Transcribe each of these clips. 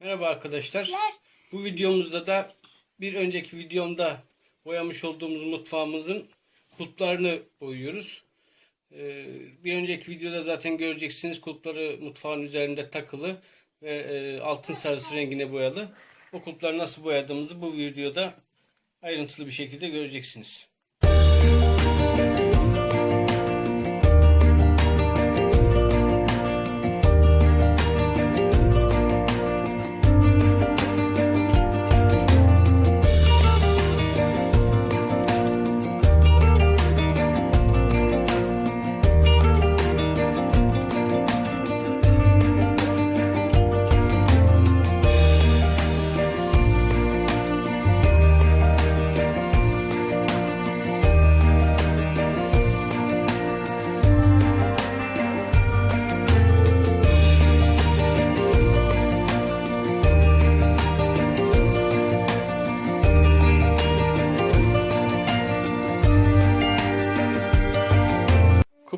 Merhaba arkadaşlar. Bu videomuzda da bir önceki videomda boyamış olduğumuz mutfağımızın kulplarını boyuyoruz. Ee, bir önceki videoda zaten göreceksiniz kulpları mutfağın üzerinde takılı ve e, altın sarısı rengine boyalı. O kulpları nasıl boyadığımızı bu videoda ayrıntılı bir şekilde göreceksiniz.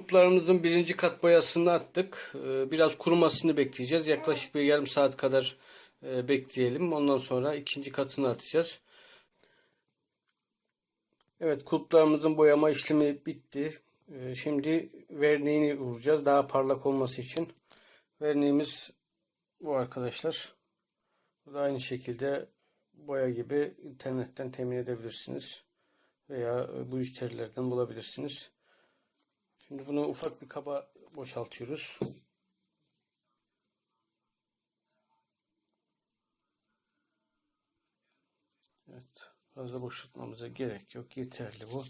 Kuplarımızın birinci kat boyasını attık. Ee, Biraz kurumasını bekleyeceğiz. Yaklaşık bir yarım saat kadar e, bekleyelim. Ondan sonra ikinci katını atacağız. Evet kulplarımızın boyama işlemi bitti. Ee, Şimdi verniğini vuracağız. Daha parlak olması için. Verniğimiz bu arkadaşlar. Bu da aynı şekilde boya gibi internetten temin edebilirsiniz. Veya bu müşterilerden bulabilirsiniz. Şimdi bunu ufak bir kaba boşaltıyoruz. Evet. Fazla boşaltmamıza gerek yok. Yeterli bu.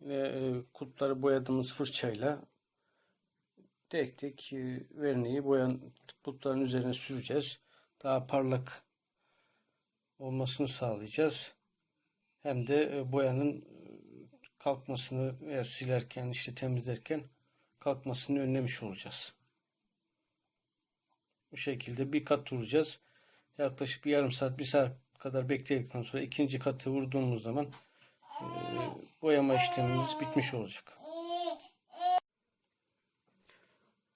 Ve e, kulpları boyadığımız fırçayla tek tek e, verniği boyan kulpların üzerine süreceğiz. Daha parlak olmasını sağlayacağız. Hem de e, boyanın kalkmasını veya silerken işte temizlerken kalkmasını önlemiş olacağız. Bu şekilde bir kat vuracağız. Yaklaşık bir yarım saat, bir saat kadar bekledikten sonra ikinci katı vurduğumuz zaman e, boyama işlemimiz bitmiş olacak.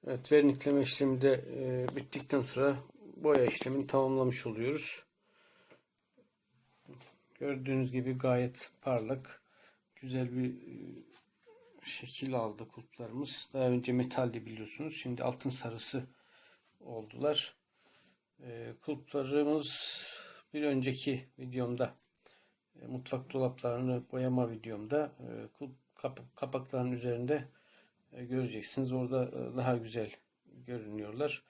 Evet, vernikleme işlemi de e, bittikten sonra boya işlemini tamamlamış oluyoruz. Gördüğünüz gibi gayet parlak güzel bir e, şekil aldı kulplarımız. Daha önce metaldi biliyorsunuz. Şimdi altın sarısı oldular. E, kulplarımız bir önceki videomda e, mutfak dolaplarını boyama videomda kulp kap- kapakların üzerinde göreceksiniz. Orada daha güzel görünüyorlar.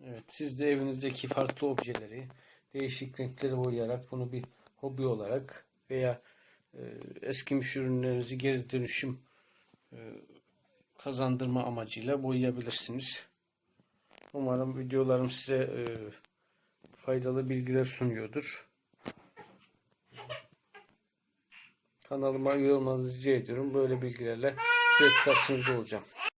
Evet, siz de evinizdeki farklı objeleri değişik renkleri boyayarak bunu bir hobi olarak veya e, eskimiş ürünlerinizi geri dönüşüm e, kazandırma amacıyla boyayabilirsiniz. Umarım videolarım size e, faydalı bilgiler sunuyordur. Kanalıma üye olmanızı rica ediyorum. Böyle bilgilerle sürekli karşınızda olacağım.